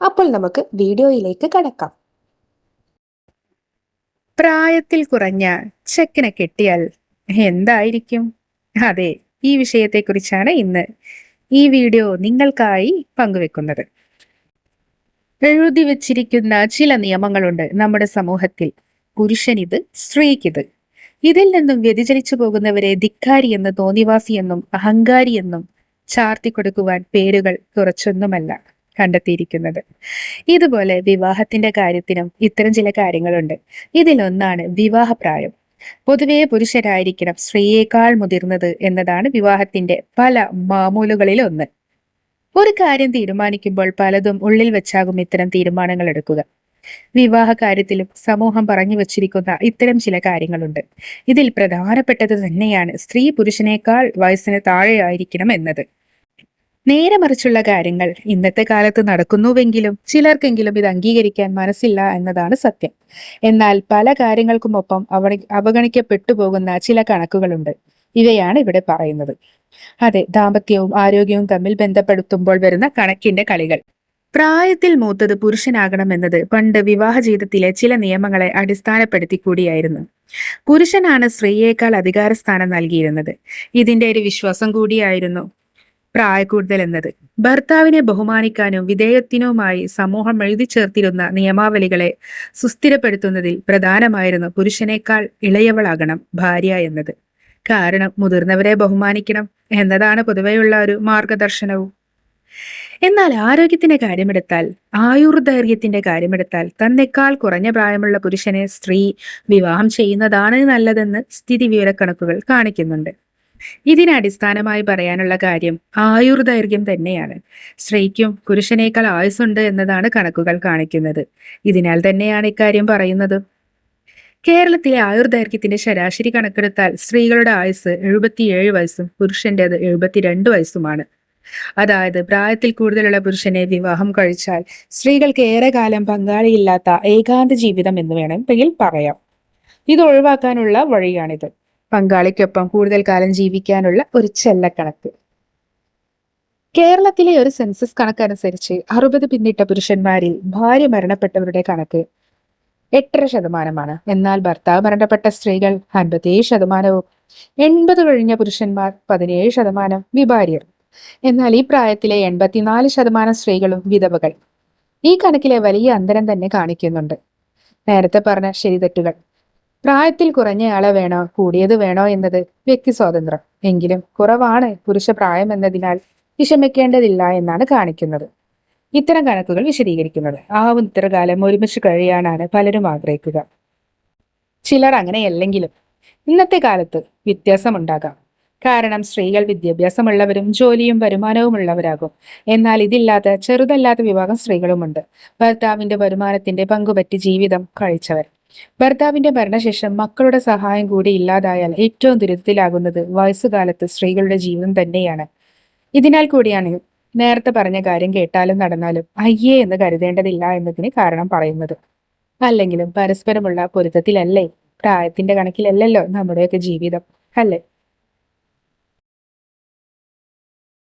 അപ്പോൾ നമുക്ക് വീഡിയോയിലേക്ക് കടക്കാം. പ്രായത്തിൽ കുറഞ്ഞ ചെക്കിനെ കെട്ടിയാൽ എന്തായിരിക്കും? അതെ ഈ വിഷയത്തെക്കുറിച്ചാണ് ഇന്ന് ഈ വീഡിയോ നിങ്ങൾക്കായി പങ്കുവെക്കുന്നത്. എഴുതി വച്ചിരിക്കുന്ന ചില നിയമങ്ങളുണ്ട് നമ്മുടെ സമൂഹത്തിൽ. പുരുഷനിത് സ്ത്രീക്കിത് ഇതിൽ നിന്നും വ്യതിചലിച്ചു പോകുന്നവരെ ധിക്കാരി എന്ന് തോന്നിവാസി എന്നും ചാർത്തി കൊടുക്കുവാൻ പേരുകൾ കുറച്ചൊന്നുമല്ല. കണ്ടെത്തിയിരിക്കുന്നത്. ഇതുപോലെ വിവാഹത്തിന്റെ കാര്യത്തിനും ഇത്തരം ചില കാര്യങ്ങളുണ്ട്. ഇതിലൊന്നാണ് വിവാഹപ്രായം. പൊതുവെ പുരുഷരായിരിക്കണം സ്ത്രീയേക്കാൾ മുതിർന്നത് എന്നതാണ് വിവാഹത്തിന്റെ പല മാമൂലുകളിൽ ഒന്ന് ഒരു കാര്യം തീരുമാനിക്കുമ്പോൾ പലതും ഉള്ളിൽ വെച്ചാകും ഇത്തരം തീരുമാനങ്ങൾ എടുക്കുക. വിവാഹ കാര്യത്തിലും സമൂഹം പറഞ്ഞു വച്ചിരിക്കുന്ന ഇത്തരം ചില കാര്യങ്ങളുണ്ട്. ഇതിൽ പ്രധാനപ്പെട്ടത് തന്നെയാണ് സ്ത്രീ പുരുഷനേക്കാൾ വയസ്സിന് താഴെയായിരിക്കണം എന്നത്. നേരെ മറിച്ചുള്ള കാര്യങ്ങൾ ഇന്നത്തെ കാലത്ത് നടക്കുന്നുവെങ്കിലും ചിലർക്കെങ്കിലും ഇത് അംഗീകരിക്കാൻ മനസ്സില്ല എന്നതാണ് സത്യം. എന്നാൽ പല കാര്യങ്ങൾക്കുമൊപ്പം അവ അവഗണിക്കപ്പെട്ടു പോകുന്ന ചില കണക്കുകളുണ്ട്. ഇവയാണ് ഇവിടെ പറയുന്നത്. അതെ ദാമ്പത്യവും ആരോഗ്യവും തമ്മിൽ ബന്ധപ്പെടുത്തുമ്പോൾ വരുന്ന കണക്കിന്റെ കളികൾ. പ്രായത്തിൽ മൂത്തത് പുരുഷനാകണമെന്നത് പണ്ട് വിവാഹ ജീവിതത്തിലെ ചില നിയമങ്ങളെ അടിസ്ഥാനപ്പെടുത്തി കൂടിയായിരുന്നു. പുരുഷനാണ് സ്ത്രീയേക്കാൾ അധികാരസ്ഥാനം നൽകിയിരുന്നത്. ഇതിന്റെ ഒരു വിശ്വാസം കൂടിയായിരുന്നു. പ്രായക്കൂടുതൽ എന്നത് ഭർത്താവിനെ ബഹുമാനിക്കാനും വിധേയത്തിനുമായി സമൂഹം എഴുതി ചേർത്തിരുന്ന നിയമാവലികളെ സുസ്ഥിരപ്പെടുത്തുന്നതിൽ പ്രധാനമായിരുന്നു പുരുഷനേക്കാൾ ഇളയവളാകണം ഭാര്യ എന്നത്. കാരണം മുതിർന്നവരെ ബഹുമാനിക്കണം എന്നതാണ് പൊതുവെയുള്ള ഒരു മാർഗദർശനവും. എന്നാൽ ആരോഗ്യത്തിന്റെ കാര്യമെടുത്താൽ ആയുർദൈർഘ്യത്തിന്റെ കാര്യമെടുത്താൽ തന്നെക്കാൾ കുറഞ്ഞ പ്രായമുള്ള പുരുഷനെ സ്ത്രീ വിവാഹം ചെയ്യുന്നതാണ് നല്ലതെന്ന് സ്ഥിതി വിവരക്കണക്കുകൾ കാണിക്കുന്നുണ്ട്. ഇതിന് അടിസ്ഥാനമായി പറയാനുള്ള കാര്യം ആയുർദൈർഘ്യം തന്നെയാണ്. സ്ത്രീക്കും പുരുഷനേക്കാൾ ആയുസ്സുണ്ട് എന്നതാണ് കണക്കുകൾ കാണിക്കുന്നത്. ഇതിനാൽ തന്നെയാണ് ഇക്കാര്യം പറയുന്നത്. കേരളത്തിലെ ആയുർദൈർഘ്യത്തിന്റെ ശരാശരി കണക്കെടുത്താൽ സ്ത്രീകളുടെ ആയുസ് എഴുപത്തിയേഴ് വയസ്സും പുരുഷന്റേത് എഴുപത്തിരണ്ട് വയസ്സുമാണ്. അതായത് പ്രായത്തിൽ കൂടുതലുള്ള പുരുഷനെ വിവാഹം കഴിച്ചാൽ സ്ത്രീകൾക്ക് ഏറെ കാലം പങ്കാളിയില്ലാത്ത ഏകാന്ത ജീവിതം എന്ന് വേണമെങ്കിൽ പറയാം. ഇത് ഒഴിവാക്കാനുള്ള വഴിയാണിത്. പങ്കാളിക്കൊപ്പം കൂടുതൽ കാലം ജീവിക്കാനുള്ള ഒരു ചെല്ലക്കണക്ക്. കേരളത്തിലെ ഒരു സെൻസസ് കണക്കനുസരിച്ച് അറുപത് പിന്നിട്ട പുരുഷന്മാരിൽ ഭാര്യ മരണപ്പെട്ടവരുടെ കണക്ക് എട്ടര ശതമാനമാണ്. എന്നാൽ ഭർത്താവ് മരണപ്പെട്ട സ്ത്രീകൾ അൻപത്തിയേഴ് ശതമാനവും എൺപത് കഴിഞ്ഞ പുരുഷന്മാർ പതിനേഴ് ശതമാനം വിഭാര്യർ. എന്നാൽ ഈ പ്രായത്തിലെ എൺപത്തിനാല് ശതമാനം സ്ത്രീകളും വിധവകൾ. ഈ കണക്കിലെ വലിയ അന്തരം തന്നെ കാണിക്കുന്നുണ്ട്. നേരത്തെ പറഞ്ഞ ശരിതെറ്റുകൾ. പ്രായത്തിൽ കുറഞ്ഞയാളെ വേണോ? കൂടിയത് വേണോ എന്നത് വ്യക്തി സ്വാതന്ത്ര്യം. എങ്കിലും കുറവാണ് പുരുഷ പ്രായം എന്നതിനാൽ വിഷമിക്കേണ്ടതില്ല എന്നാണ് കാണിക്കുന്നത്. ഇത്തരം കണക്കുകൾ വിശദീകരിക്കുന്നത്. ആവും ഇത്ര കാലം ഒരുമിച്ച് കഴിയാനാണ് പലരും ആഗ്രഹിക്കുക. ചിലർ അങ്ങനെയല്ലെങ്കിലും ഇന്നത്തെ കാലത്ത് വ്യത്യാസമുണ്ടാകാം. കാരണം സ്ത്രീകൾ വിദ്യാഭ്യാസമുള്ളവരും ജോലിയും വരുമാനവും ഉള്ളവരാകും എന്നാൽ ഇതില്ലാത്ത ചെറുതല്ലാത്ത വിഭാഗം സ്ത്രീകളുമുണ്ട്. ഭർത്താവിന്റെ വരുമാനത്തിന്റെ പങ്കുപറ്റി ജീവിതം കഴിച്ചവർ. ഭർത്താവിന്റെ മരണശേഷം മക്കളുടെ സഹായം കൂടി ഇല്ലാതായാൽ ഏറ്റവും ദുരിതത്തിലാകുന്നത് വയസ്സുകാലത്ത് സ്ത്രീകളുടെ ജീവിതം തന്നെയാണ്. ഇതിനാൽ കൂടിയാണ് നേരത്തെ പറഞ്ഞ കാര്യം കേട്ടാലും നടന്നാലും അയ്യേ എന്ന് കരുതേണ്ടതില്ല എന്നതിന് കാരണം പറയുന്നത്. അല്ലെങ്കിലും പരസ്പരമുള്ള പൊരുത്തത്തിലല്ലേ? പ്രായത്തിന്റെ കണക്കിലല്ലല്ലോ നമ്മുടെയൊക്കെ ജീവിതം അല്ലേ?